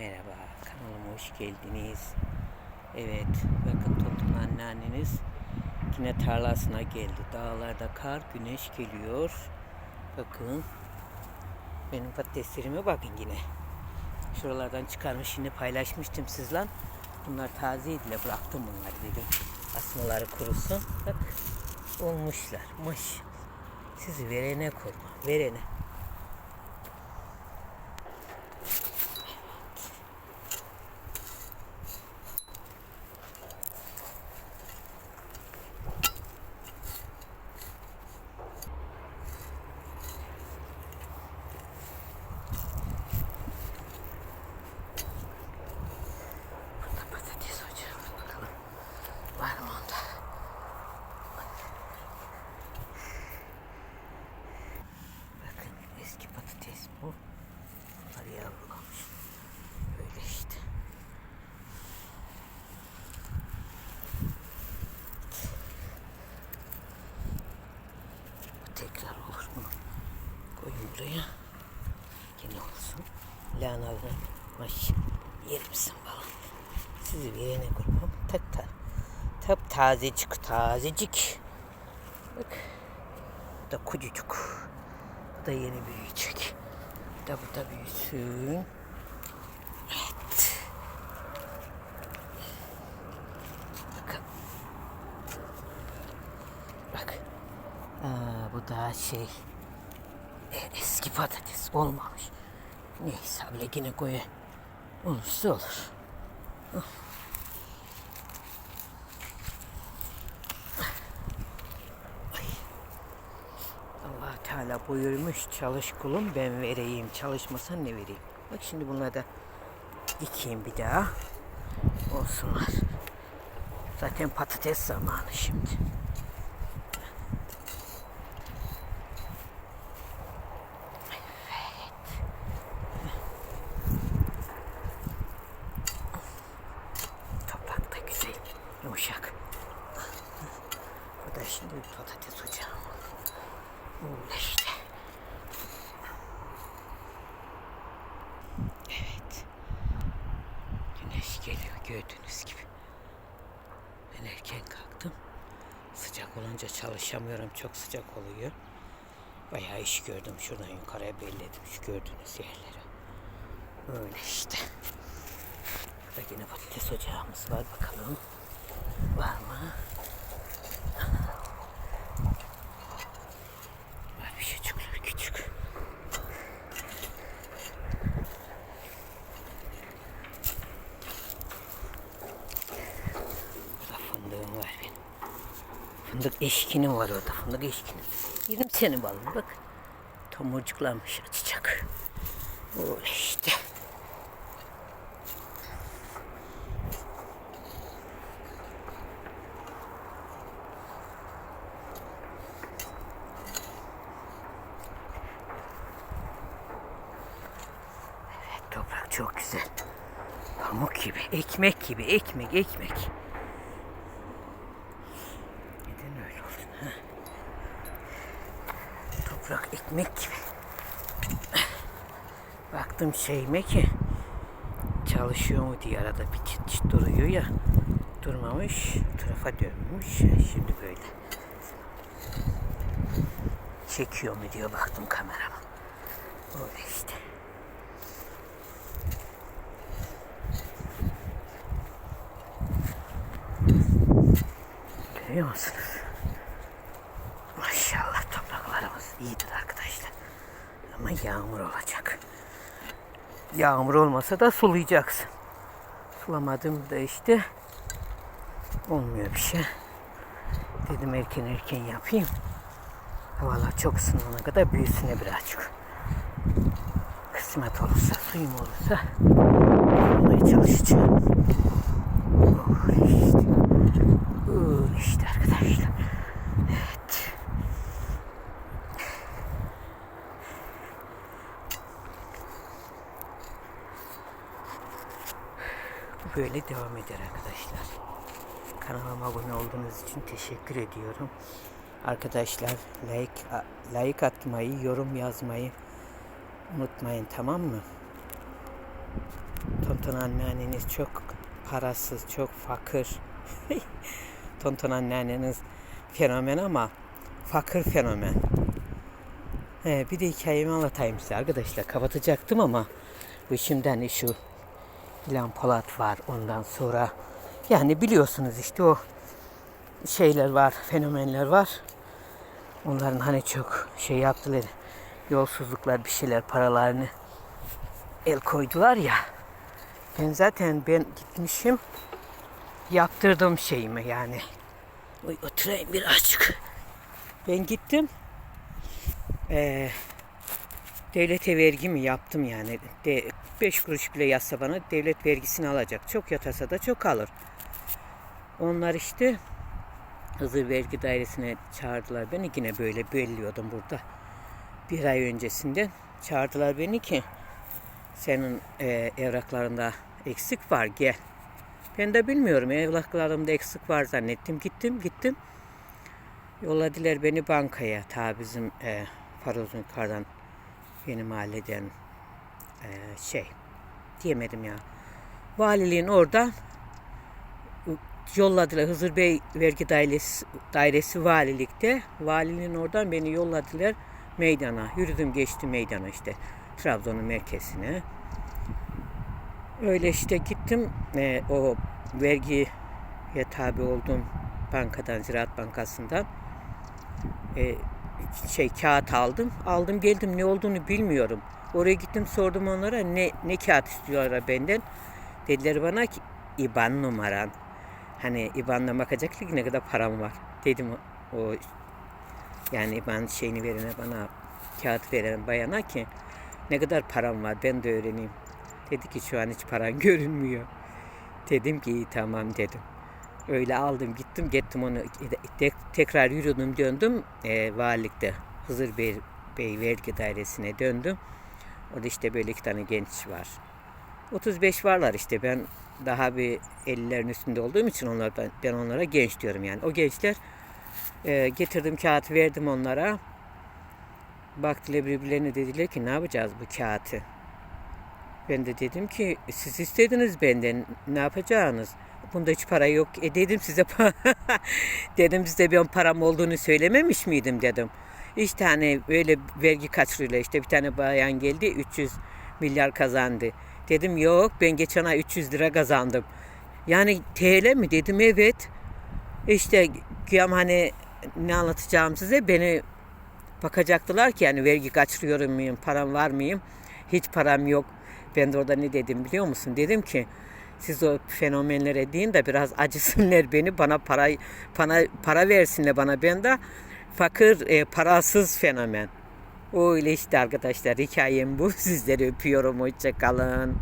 Merhaba, kanalıma hoş geldiniz. Evet, bakın Tontun anneanneniz yine tarlasına geldi. Dağlarda kar, güneş geliyor. Bakın, benim patateslerime bakın yine. Şuralardan çıkarmış, şimdi paylaşmıştım sizle. Bunlar tazeydi, bıraktım bunları dedim. Asmaları kurusun. Bak, olmuşlar, mış. Sizi verene kurma, verene. Burada patates ocağı var bakalım. Var mı onda? Bakın eski patates bu. Bunlar yavrulamış. Böyle işte. Bu tekrar olur mu? Koyun buraya. Yine olsun. Lahanalı maş. Yer misin bakalım? Sizi verene kurban. Tak tak. Tap tazecik tazecik. Bak. Bu da kucucuk. Bu da yeni büyüyecek. Bu da bu da büyüsün. Evet. Bak. Bu daha şey. Eski patates olmamış. Neyse abla yine koyu. Olursa olur. Allah Teala buyurmuş çalış kulum ben vereyim çalışmasan ne vereyim. Bak şimdi bunları da dikeyim bir daha. Olsunlar. Zaten patates zamanı şimdi. Yumuşak. Bu da şimdi patates ocağı. Öyle işte. Evet. Güneş geliyor gördüğünüz gibi. Ben erken kalktım. Sıcak olunca çalışamıyorum. Çok sıcak oluyor. Bayağı iş gördüm. Şuradan yukarıya belledim şu gördüğünüz yerleri. Öyle işte. Burada yine patates ocağımız var. Bakalım var mı? Var bir çocuklar küçük. Burada fındığım var benim. Fındık eşkinim var orada. Fındık eşkinim. Yedim seni balım bak. Tomurcuklanmış açacak. Öyle işte. Evet, toprak çok güzel. Pamuk gibi, ekmek gibi, ekmek, ekmek. Toprak ekmek gibi. Baktım şeyime ki çalışıyor mu diye arada bir çıt çıt duruyor ya. Durmamış, tarafa dönmüş. Şimdi böyle. Çekiyor mu diyor baktım kamerama. Öyle işte. Görüyor musunuz? İyidir arkadaşlar. Ama yağmur olacak. Yağmur olmasa da sulayacaksın. Sulamadım da işte olmuyor bir şey. Dedim erken erken yapayım. Havalar çok ısınana kadar büyüsüne birazcık. Kısmet olursa, suyum olursa yapmaya çalışacağım. Oh, işte. Oh, işte arkadaşlar. Evet. Böyle devam eder arkadaşlar. Kanalıma abone olduğunuz için teşekkür ediyorum. Arkadaşlar like like atmayı, yorum yazmayı unutmayın tamam mı? Tonton anneanneniz çok parasız, çok fakir. Tonton anneanneniz fenomen ama fakir fenomen. He, bir de hikayemi anlatayım size arkadaşlar. Kapatacaktım ama bu şimdiden şu İlhan Polat var ondan sonra. Yani biliyorsunuz işte o şeyler var, fenomenler var. Onların hani çok şey yaptılar, yolsuzluklar bir şeyler paralarını el koydular ya. Ben zaten ben gitmişim yaptırdım şeyimi yani. Oy, oturayım birazcık. Ben gittim. Ee, devlete vergimi yaptım yani. De, 5 kuruş bile yazsa bana devlet vergisini alacak. Çok yatarsa da çok alır. Onlar işte Hızır Vergi Dairesi'ne çağırdılar beni. Yine böyle belliyordum burada. Bir ay öncesinde çağırdılar beni ki senin e, evraklarında eksik var gel. Ben de bilmiyorum evraklarımda eksik var zannettim. Gittim gittim. Yolladılar beni bankaya. Ta bizim e, Farozun Kardan yeni mahalleden e, şey diyemedim ya. Valiliğin oradan yolladılar. Hızır Bey Vergi Dairesi, Dairesi Valilikte. Valiliğin oradan beni yolladılar meydana. Yürüdüm geçtim meydana işte. Trabzon'un merkezine. Öyle işte gittim e, o vergiye tabi olduğum bankadan, Ziraat Bankası'ndan e, şey kağıt aldım. Aldım geldim ne olduğunu bilmiyorum. Oraya gittim sordum onlara ne ne kağıt istiyorlar benden. Dediler bana ki IBAN numaran. Hani IBAN'la bakacak ki ne kadar param var. Dedim o, yani IBAN şeyini verene bana kağıt veren bayana ki ne kadar param var ben de öğreneyim. Dedi ki şu an hiç paran görünmüyor. Dedim ki iyi tamam dedim. Öyle aldım gittim gittim onu tek- tekrar yürüdüm döndüm e, valilikte Hızır Bey, Bey Vergi Dairesi'ne döndüm. Orada işte böyle iki tane genç var. 35 varlar işte ben daha bir 50'lerin üstünde olduğum için onlar ben, ben onlara genç diyorum yani. O gençler e, getirdim kağıt verdim onlara. Baktılar birbirlerine dediler ki ne yapacağız bu kağıtı? Ben de dedim ki siz istediniz benden ne yapacağınız? Bunda hiç para yok. E dedim size dedim size ben param olduğunu söylememiş miydim dedim. İşte hani böyle vergi kaçırıyorlar işte bir tane bayan geldi 300 milyar kazandı. Dedim yok ben geçen ay 300 lira kazandım. Yani TL mi dedim evet. İşte güyam hani ne anlatacağım size beni bakacaktılar ki yani vergi kaçırıyorum muyum, param var mıyım? Hiç param yok. Ben de orada ne dedim biliyor musun? Dedim ki siz o fenomenlere deyin de biraz acısınlar beni bana para para para versinler bana ben de fakir e, parasız fenomen. Öyle işte arkadaşlar hikayem bu. Sizleri öpüyorum. Hoşça kalın.